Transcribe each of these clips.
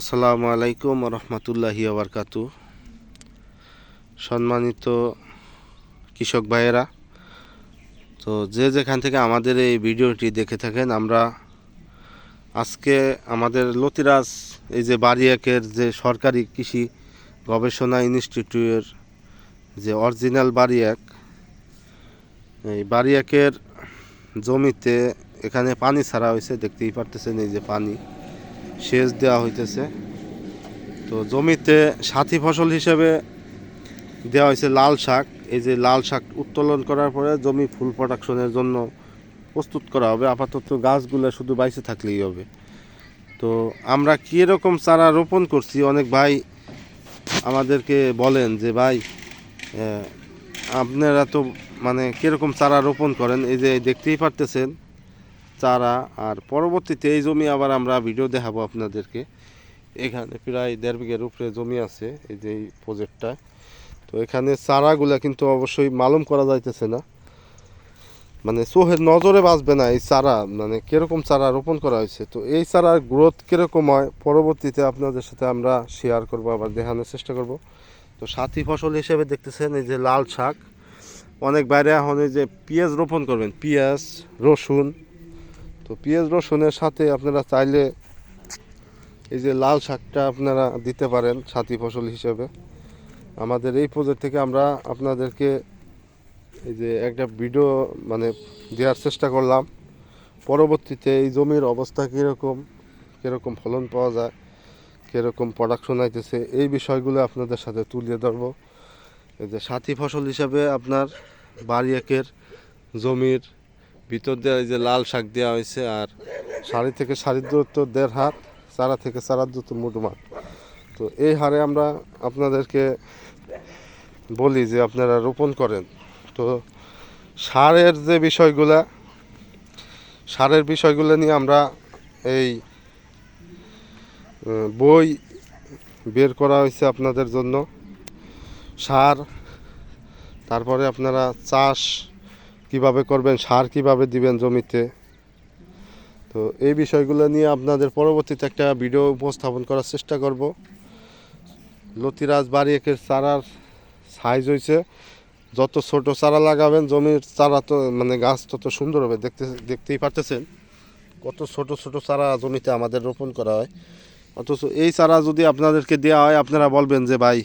আসসালামু আলাইকুম রহমতুল্লাহি আবরকাতু সম্মানিত কৃষক ভাইয়েরা, তো যে যেখান থেকে আমাদের এই ভিডিওটি দেখে থাকেন, আমরা আজকে আমাদের লতিরাজ, এই যে বারিয়াকের যে সরকারি কৃষি গবেষণা ইনস্টিটিউটের যে অরিজিনাল বারিয়াক এই বারিয়াকের জমিতে এখানে পানি ছাড়া হয়েছে, দেখতেই পারতেছেন এই যে পানি। সেচ দেওয়া হইতেছে। তো জমিতে সাথী ফসল হিসেবে দেওয়া হয়েছে লাল শাক। এই যে লাল শাক উত্তোলন করার পরে জমি ফুল প্রোডাকশনের জন্য প্রস্তুত করা হবে। আপাতত গাছগুলো শুধু বাইসে থাকলেই হবে। তো আমরা কীরকম চারা রোপণ করছি? অনেক ভাই আমাদেরকে বলেন যে, ভাই আপনারা তো মানে কীরকম চারা রোপণ করেন? এই যে দেখতেই পারতেছেন চারা, আর পরবর্তীতে এই জমি আবার আমরা ভিডিও দেখাবো আপনাদেরকে। এখানে প্রায় দেড় বিঘের উপরে জমি আছে, এই যে এই প্রজেক্টটা তো এখানে চারাগুলা কিন্তু অবশ্যই মালুম করা যাইতেছে না। মানে চোখের নজরে বাঁচবে না এই চারা মানে কীরকম চারা রোপণ করা হয়েছে। তো এই চারার গ্রোথ কীরকম হয়, পরবর্তীতে আপনাদের সাথে আমরা শেয়ার করব, আবার দেখানোর চেষ্টা করব। তো সাথী ফসল হিসেবে দেখতেছেন, এই যে লাল শাক। অনেক বাইরে এখন এই যে পেঁয়াজ রোপণ করবেন, পেঁয়াজ, রসুন। তো পেঁয়াজ, রসুনের সাথে আপনারা চাইলে এই যে লাল শাকটা আপনারা দিতে পারেন সাথী ফসল হিসেবে। আমাদের এই প্রজেক্ট থেকে আমরা আপনাদেরকে এই যে একটা ভিডিও মানে দেওয়ার চেষ্টা করলাম। পরবর্তীতে এই জমির অবস্থা কীরকম কীরকম ফলন পাওয়া যায়, কীরকম প্রোডাকশন আইতেছে, এই বিষয়গুলো আপনাদের সাথে তুলে ধরবো। এই যে সাথী ফসল হিসাবে আপনার বাড়ি একের জমির ভিতর দিয়ে এই যে লাল শাক দেওয়া হয়েছে আর সারি থেকে সারির দূরত্ব দেড় হাত, চারা থেকে চারার দূরত্ব মুঠমাট তো এই হারে আমরা আপনাদেরকে বলি যে আপনারা রোপণ করেন। তো সারের যে বিষয়গুলা, সারের বিষয়গুলো নিয়ে আমরা এই বই বের করা হয়েছে আপনাদের জন্য। সার, তারপরে আপনারা চাষ কীভাবে করবেন, সার কীভাবে দিবেন জমিতে? তো এই বিষয়গুলো নিয়ে আপনাদের পরবর্তীতে একটা ভিডিও উপস্থাপন করার চেষ্টা করব। লতিরাজ বাড়ি একের চারার সাইজ হয়েছে যত ছোট চারা লাগাবেন, জমির চারা তো মানে গাছ তত সুন্দর হবে, দেখতে, দেখতেই পারতেছেন। কত ছোট ছোট চারা জমিতে আমাদের রোপণ করা হয়। অথচ এই চারা যদি আপনাদেরকে দেওয়া হয়, আপনারা বলবেন যে, ভাই,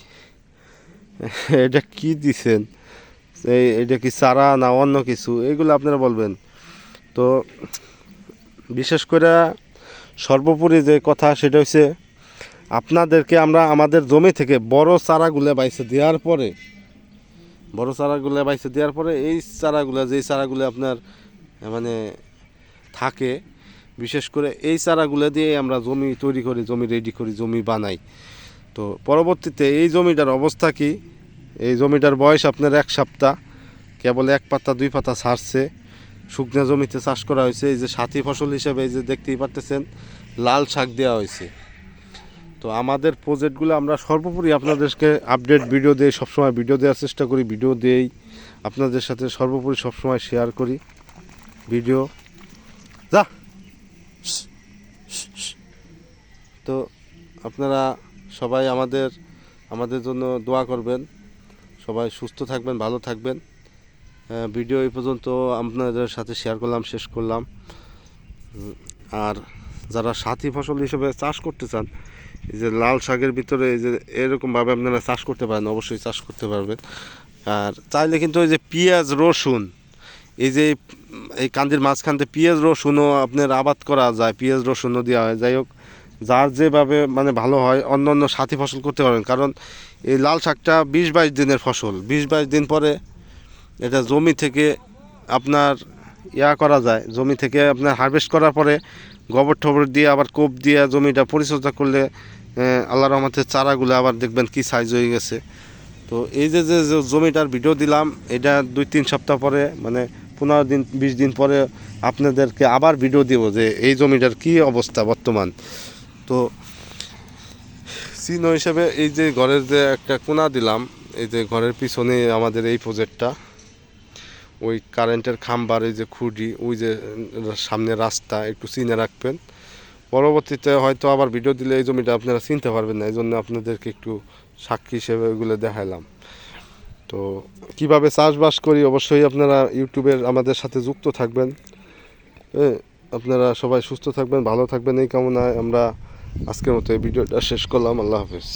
এটা কি দিছেন? এটা কি চারা না অন্য কিছু এইগুলো আপনারা বলবেন। তো বিশেষ করে সর্বোপরি যে কথা সেটা হচ্ছে আপনাদেরকে আমরা আমাদের জমি থেকে বড় চারাগুলো বাইছে দেওয়ার পরে, বড় চারাগুলো বাইছে দেওয়ার পরে এই চারাগুলো, যেই চারাগুলো আপনার মানে থাকে, বিশেষ করে এই চারাগুলো দিয়ে আমরা জমি তৈরি করি, জমি রেডি করি, জমি বানাই। তো পরবর্তীতে এই জমিটার অবস্থা কি? এই জমিটার বয়স আপনার এক সপ্তাহ। কেবল এক পাতা, দুই পাতা ছাড়ছে। শুকনো জমিতে চাষ করা হয়েছে। এই যে সাথী ফসল হিসেবে এই যে দেখতেই পারতেছেন, লাল শাক দেওয়া হয়েছে। তো আমাদের প্রজেক্টগুলো আমরা সর্বোপরি আপনাদেরকে আপডেট ভিডিও দিয়ে, সবসময় ভিডিও দেওয়ার চেষ্টা করি, ভিডিও দেই আপনাদের সাথে সর্বোপরি সবসময় শেয়ার করি ভিডিও। যা! তো আপনারা সবাই আমাদের আমাদের জন্য দোয়া করবেন। সবাই সুস্থ থাকবেন, ভালো থাকবেন। ভিডিও এই পর্যন্ত আপনাদের সাথে শেয়ার করলাম, শেষ করলাম। আর যারা সাথী ফসল হিসেবে চাষ করতে চান, এই যে লাল শাকের ভিতরে এই যে এরকমভাবে আপনারা চাষ করতে পারেন, অবশ্যই চাষ করতে পারবেন। আর চাইলে কিন্তু ওই যে পেঁয়াজ, রসুন, এই যে এই কান্দির মাঝখান থেকে পেঁয়াজ, রসুনও আপনার আবাদ করা যায়, পেঁয়াজ, রসুনও দেওয়া হয়। যাই হোক, যার যেভাবে মানে ভালো হয় অন্য অন্য সাথী ফসল করতে পারবেন কারণ এই লাল শাকটা বিশ বাইশ দিনের ফসল। বিশ বাইশ দিন পরে এটা জমি থেকে আপনার ইয়া করা যায়। জমি থেকে আপনার হারভেস্ট করার পরে গোবর টবর দিয়ে আবার কোপ দিয়ে জমিটা পরিচর্যা করলে আহ, আল্লাহ রহমতের চারাগুলো আবার দেখবেন কি সাইজ হয়ে গেছে। তো এই যে যে জমিটার ভিডিও দিলাম এটা দুই তিন সপ্তাহ পরে মানে পনেরো দিন বিশ দিন পরে আপনাদেরকে আবার ভিডিও দিব যে এই জমিটার কি অবস্থা বর্তমান। তো চিহ্ন হিসেবে এই যে ঘরের যে একটা কোনা দিলাম, এই যে ঘরের পিছনে আমাদের এই প্রজেক্টটা ওই কারেন্টের খাম্বার, এই যে খুঁটি, ওই যে সামনে রাস্তা, একটু চিনে রাখবেন। পরবর্তীতে হয়তো আবার ভিডিও দিলে এই জমিটা আপনারা চিনতে পারবেন না, এই জন্য আপনাদেরকে একটু সাক্ষী হিসেবে ওইগুলো দেখাইলাম। তো কীভাবে চাষবাস করি, অবশ্যই আপনারা ইউটিউবের আমাদের সাথে যুক্ত থাকবেন। হ্যাঁ আপনারা সবাই সুস্থ থাকবেন, ভালো থাকবেন, এই কামনায় আমরা আজকের মতো এই ভিডিওটা শেষ করলাম আল্লাহ হাফেজ।